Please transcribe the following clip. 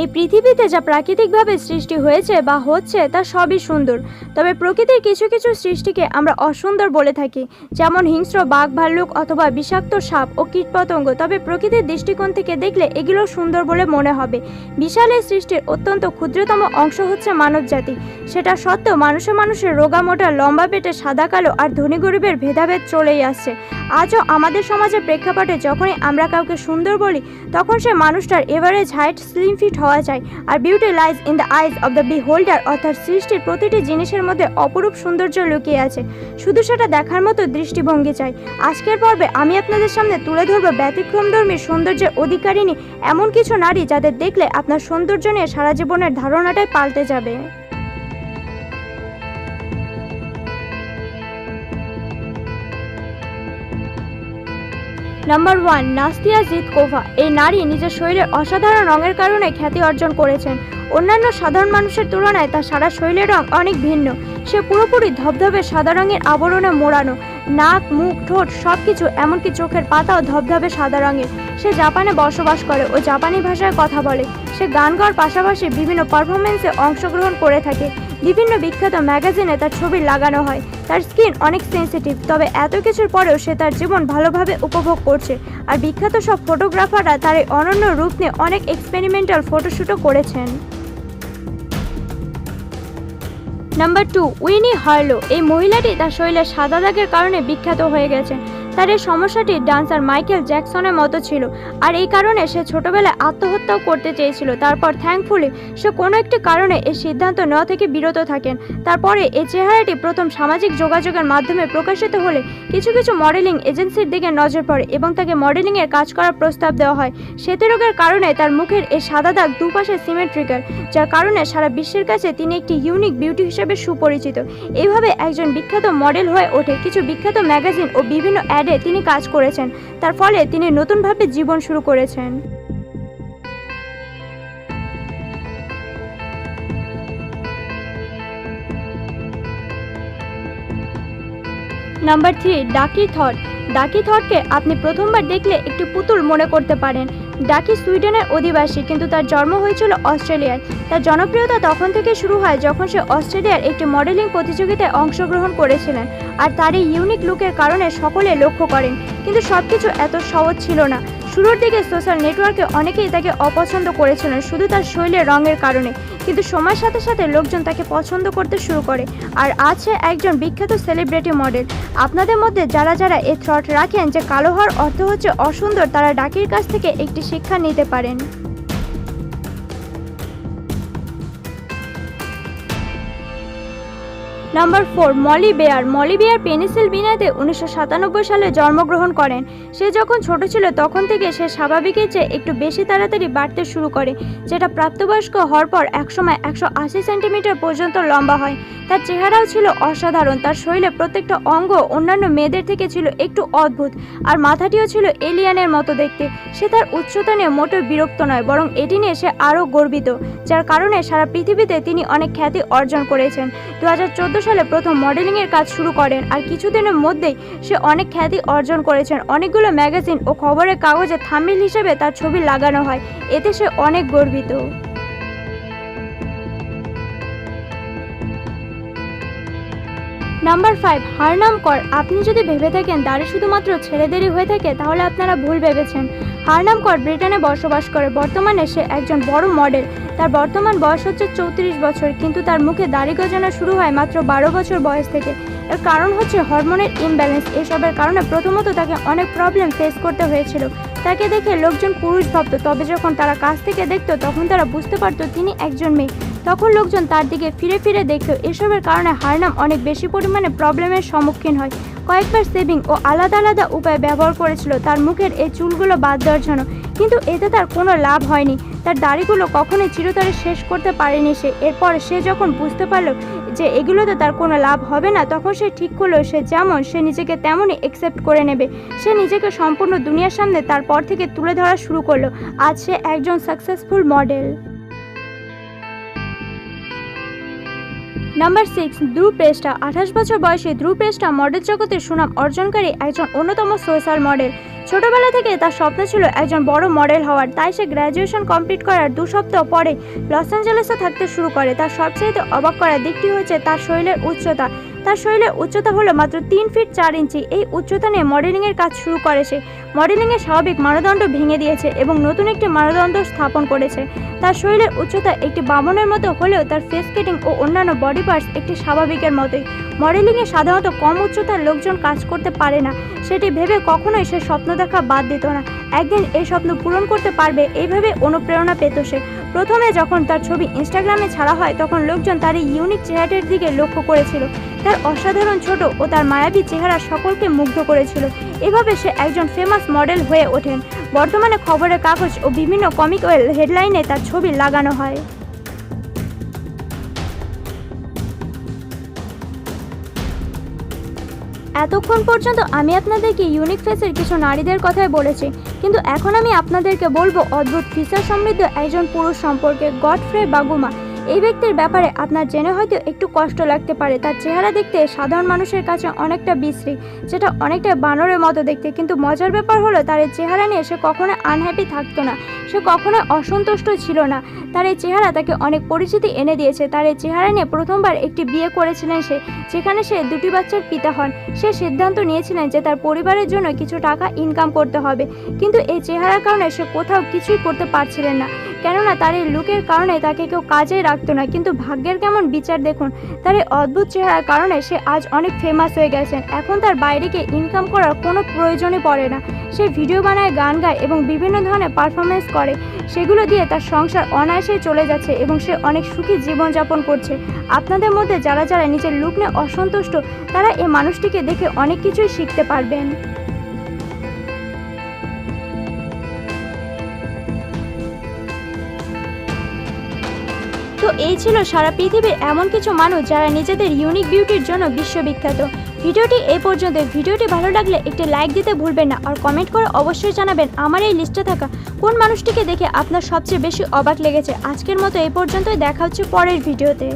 এই পৃথিবীতে যা প্রাকৃতিকভাবে সৃষ্টি হয়েছে বা হচ্ছে তা সবই সুন্দর। তবে প্রকৃতির কিছু কিছু সৃষ্টিকে আমরা অসুন্দর বলে থাকি, যেমন হিংস্র বাঘ, ভাল্লুক অথবা বিষাক্ত সাপ ও কীটপতঙ্গ। তবে প্রকৃতির দৃষ্টিকোণ থেকে দেখলে এগুলো সুন্দর বলে মনে হবে। বিশাল এই সৃষ্টির অত্যন্ত ক্ষুদ্রতম অংশ হচ্ছে মানবজাতি। সেটা সত্ত্বেও মানুষে মানুষের রোগামোটা লম্বা পেটে সাদা, কালো আর ধনী গরিবের ভেদাভেদ চলেই আসছে। আজও আমাদের সমাজের প্রেক্ষাপটে যখনই আমরা কাউকে সুন্দর বলি, তখন সে মানুষটার এভারেজ হাইট, স্লিম ফিট হওয়া যায়। আর beauty lies in the eyes of the beholder অর্থাৎ সৃষ্টির প্রতিটি জিনিসের মধ্যে অপরূপ সৌন্দর্য লুকিয়ে আছে। শুধু সেটা দেখার মতো দৃষ্টিভঙ্গি চাই। আজকের পর্বে আমি আপনাদের সামনে তুলে ধরবো ব্যতিক্রমধর্মী সৌন্দর্যের অধিকারিণী এমন কিছু নারী যাদের দেখলে আপনার সৌন্দর্য নিয়ে সারা জীবনের ধারণাটাই পাল্টে যাবে। নাম্বার ওয়ান নাস্তিয়া জিতকোভা এই নারী নিজের শরীরের অসাধারণ রঙের কারণে খ্যাতি অর্জন করেছেন। অন্যান্য সাধারণ মানুষের তুলনায় তার সারা শরীরের রং অনেক ভিন্ন। সে পুরোপুরি ধবধবে সাদা রঙের আবরণে মোড়ানো, নাক, মুখ, ঠোঁট সব কিছু এমনকি চোখের পাতাও ধবধবে সাদা রঙের। সে জাপানে বসবাস করে ও জাপানি ভাষায় কথা বলে। সে গান গাওয়ার পাশাপাশি বিভিন্ন পারফরমেন্সে অংশগ্রহণ করে থাকে। বিভিন্ন বিখ্যাত ম্যাগাজিনে তার ছবি লাগানো হয়। তার স্কিন অনেক সেন্সিটিভ তবে এত কিছুর পরেও সে তার জীবন ভালোভাবে উপভোগ করছে। আর বিখ্যাত সব ফটোগ্রাফাররা তার এই অনন্য রূপ নিয়ে অনেক এক্সপেরিমেন্টাল ফটোশ্যুটও করেছেন। Number two Winnie Harlow. এই মহিলাটি তার শরীরে সাদা দাগের কারণে বিখ্যাত হয়ে গেছে তার এই সমস্যাটি ডান্সার মাইকেল জ্যাকসনের মতো ছিল। আর এই কারণে সে ছোটবেলায় আত্মহত্যাও করতে চেয়েছিল। তারপর থ্যাঙ্কফুলি সে কোনো একটি কারণে এই সিদ্ধান্ত নেওয়া থেকে বিরত থাকেন। তারপরে এই চেহারাটি প্রথম সামাজিক যোগাযোগের মাধ্যমে প্রকাশিত হলে কিছু কিছু মডেলিং এজেন্সির দিকে নজর পড়ে এবং তাকে মডেলিংয়ের কাজ করার প্রস্তাব দেওয়া হয়। সেতু রোগের কারণে তার মুখের এই সাদা দাগ দুপাশে সিমেট্রিক্যাল, যার কারণে সারা বিশ্বের কাছে তিনি একটি ইউনিক বিউটি হিসেবে সুপরিচিত। এইভাবে একজন বিখ্যাত মডেল হয়ে ওঠে। কিছু বিখ্যাত ম্যাগাজিন ও বিভিন্ন অ্যাডে তিনি কাজ করেছেন। তার ফলে তিনি নতুনভাবে জীবন শুরু করেছেন। নাম্বার থ্রি ডাকি থট ডাকি থটকে আপনি প্রথমবার দেখলে একটি পুতুল মনে করতে পারেন। ডাকি সুইডেনের অধিবাসী, কিন্তু তার জন্ম হয়েছিল অস্ট্রেলিয়ায়। তার জনপ্রিয়তা তখন থেকে শুরু হয় যখন সে অস্ট্রেলিয়ার একটি মডেলিং প্রতিযোগিতায় অংশগ্রহণ করেছিলেন আর তার এই ইউনিক লুকের কারণে সকলে লক্ষ্য করেন। কিন্তু সব কিছু এত সহজ ছিল না। শুরুর দিকে সোশ্যাল নেটওয়ার্কে অনেকেই তাকে অপছন্দ করেছিলেন, শুধু তার শৈলের রঙের কারণে। কিন্তু সময়ের সাথে সাথে লোকজন তাকে পছন্দ করতে শুরু করে। আর আছে একজন বিখ্যাত সেলিব্রিটি মডেল আপনাদের মধ্যে যারা যারা এ থ্রট রাখেন যে কালো হওয়ার অর্থ হচ্ছে অসুন্দর, তারা ডাকির কাছ থেকে একটি শিক্ষা নিতে পারেন। Number four, Molly Bair. Molly Bair পেনিসিলভিনিয়াতে উনিশশো সাতানব্বই সালে জন্মগ্রহণ করেন। সে যখন ছোট ছিল, তখন থেকে সে স্বাভাবিকের চেয়ে একটু বেশি তাড়াতাড়ি বাড়তে শুরু করে, যেটা প্রাপ্তবয়স্ক হওয়ার পর একসময় একশো আশি সেন্টিমিটার পর্যন্ত লম্বা হয়। তার চেহারাও ছিল অসাধারণ, তার শরীরে প্রত্যেকটা অঙ্গ অন্যান্য মেয়েদের থেকে ছিল একটু অদ্ভুত, আর মাথাটিও ছিল এলিয়ানের মতো দেখতে। সে তার উচ্চতা নিয়ে মোটেও বিরক্ত নয়, বরং এটি নিয়ে সে আরও গর্বিত, যার কারণে সারা পৃথিবীতে তিনি অনেক খ্যাতি অর্জন করেছেন। দু হাজার চোদ্দ সালে প্রথম মডেলিংয়ের কাজ শুরু করেন আর কিছুদিনের মধ্যেই সে অনেক খ্যাতি অর্জন করেছেন। অনেকগুলো ম্যাগাজিন ও খবরের কাগজে থামিল হিসেবে তার ছবি লাগানো হয়। এতে সে অনেক গর্বিত। নাম্বার ফাইভ হারনাম কর আপনি যদি ভেবে থাকেন দাড়ি শুধুমাত্র ছেলেদেরই হয়ে থাকে, তাহলে আপনারা ভুল ভেবেছেন। হারনাম কর ব্রিটেনে বসবাস করে। বর্তমানে সে একজন বড় মডেল তার বর্তমান বয়স হচ্ছে চৌত্রিশ বছর, কিন্তু তার মুখে দাড়ি গজানো শুরু হয় মাত্র বারো বছর বয়স থেকে। এর কারণ হচ্ছে হরমোনের ইমব্যালেন্স এসবের কারণে প্রথমত তাকে অনেক প্রবলেম ফেস করতে হয়েছিল। তাকে দেখে লোকজন পুরুষ ভাবত তবে যখন তারা কাছ থেকে দেখত, তখন তারা বুঝতে পারতো তিনি একজন মেয়ে। তখন লোকজন তার দিকে ফিরে ফিরে দেখতো এসবের কারণে হারনাম অনেক বেশি পরিমাণে প্রবলেমের সম্মুখীন হয়। কয়েকবার সেভিং ও আলাদা আলাদা উপায় ব্যবহার করেছিল তার মুখের এই চুলগুলো বাদ দেওয়ার জন্য। কিন্তু এতে তার কোনো লাভ হয়নি। তার দাড়িগুলো কখনোই চিরতরে শেষ করতে পারেনি সে। এরপর সে যখন বুঝতে পারল যে এগুলোতে তার কোনো লাভ হবে না, তখন সে ঠিক করল সে যেমন সে নিজেকে তেমনই একসেপ্ট করে নেবে। সে নিজেকে সম্পূর্ণ দুনিয়ার সামনে তারপর থেকে তুলে ধরা শুরু করল। আজ সে একজন successful model number six Dhruv আঠাশ বছর বয়সে ধ্রুব মডেল জগতের সুনাম অর্জনকারী একজন অন্যতম সোশ্যাল মডেল ছোটবেলা থেকে তার স্বপ্ন ছিল একজন বড় মডেল হওয়ার, তাই সে গ্র্যাজুয়েশন কমপ্লিট করার দু সপ্তাহ পরে লস অ্যাঞ্জেলেসে থাকতে শুরু করে। তার সবচেয়ে অবাক করার দিকটি হচ্ছে তার শরীরের উচ্চতা। তার শরীরের উচ্চতা হলো মাত্র তিন ফিট চার ইঞ্চি এই উচ্চতা নিয়ে মডেলিংয়ের কাজ শুরু করে সে। মডেলিংয়ের স্বাভাবিক মানদণ্ড ভেঙে দিয়েছে এবং নতুন একটি মানদণ্ড স্থাপন করেছে। তার শরীরের উচ্চতা একটি বামনের মতো হলেও তার ফেস কেটিং ও অন্যান্য বডি পার্টস একটি স্বাভাবিকের মতোই। মডেলিংয়ে সাধারণত কম উচ্চতার লোকজন কাজ করতে পারে না। সেটি ভেবে কখনোই সে স্বপ্ন দেখা বাদ দিত না। একদিন এই স্বপ্ন পূরণ করতে পারবে এইভাবে অনুপ্রেরণা পেত সে। প্রথমে যখন তার ছবি ইনস্টাগ্রামে ছাড়া হয়, তখন লোকজন তার এই ইউনিক চেহারাটির দিকে লক্ষ্য করেছিল। তার অসাধারণ ছোট ও তার মায়াবী চেহারা সকলকে মুগ্ধ করেছিল। এভাবে সে একজন ফেমাস মডেল হয়ে ওঠেন। বর্তমানে খবরের কাগজ ও বিভিন্ন কমিক ওয়েল হেডলাইনে তার ছবি লাগানো হয়। এতক্ষণ পর্যন্ত আমি আপনাদেরকে ইউনিক ফেসের কিছু নারীদের কথাই বলেছি। কিন্তু এখন আমি আপনাদেরকে বলব অদ্ভুত ফিচার সমৃদ্ধ একজন পুরুষ সম্পর্কে গডফ্রে বাগুমা। এই ব্যক্তির ব্যাপারে আপনার জেনে হয়তো একটু কষ্ট লাগতে পারে। তার চেহারা দেখতে সাধারণ মানুষের কাছে অনেকটা বিশ্রী যেটা অনেকটা বানরের মতো দেখতে। কিন্তু মজার ব্যাপার হলো, তার এই চেহারা নিয়ে সে কখনো আনহ্যাপি থাকতো না। সে কখনো অসন্তুষ্ট ছিল না। তার এই চেহারা তাকে অনেক পরিচিতি এনে দিয়েছে। তার এই চেহারা নিয়ে প্রথমবার একটি বিয়ে করেছিলেন সে, যেখানে সে দুটি বাচ্চার পিতা হন। সে সিদ্ধান্ত নিয়েছিলেন যে তার পরিবারের জন্য কিছু টাকা ইনকাম করতে হবে। কিন্তু এই চেহারার কারণে সে কোথাও কিছুই করতে পারছিলেন না। কেননা তার এই লুকের কারণে তাকে কেউ কাজেই রাখতো না। কিন্তু ভাগ্যের কেমন বিচার দেখুন, তার এই অদ্ভুত চেহারার কারণে সে আজ অনেক ফেমাস হয়ে গেছেন এখন তার বাইরে ইনকাম করার কোনো প্রয়োজনই পড়ে না। সে ভিডিও বানায়, গান গায় এবং বিভিন্ন ধরনের পারফরমেন্স করে। সেগুলো দিয়ে তার সংসার অনায়াসেই চলে যাচ্ছে এবং সে অনেক সুখী জীবনযাপন করছে। আপনাদের মধ্যে যারা যারা নিজের লুক নিয়ে অসন্তুষ্ট, তারা এই মানুষটিকে দেখে অনেক কিছুই শিখতে পারবেন। তো এই ছিল সারা পৃথিবীর এমন কিছু মানুষ যারা নিজেদের ইউনিক বিউটির জন্য বিশ্ববিখ্যাত। ভিডিওটি এই পর্যন্ত ভিডিওটি ভালো লাগলে একটি লাইক দিতে ভুলবেন না আর কমেন্ট করে অবশ্যই জানাবেন আমার এই লিস্টে থাকা কোন মানুষটিকে দেখে আপনার সবচেয়ে বেশি অবাক লেগেছে। আজকের মতো এই পর্যন্তই। দেখা হচ্ছে পরের ভিডিওতে।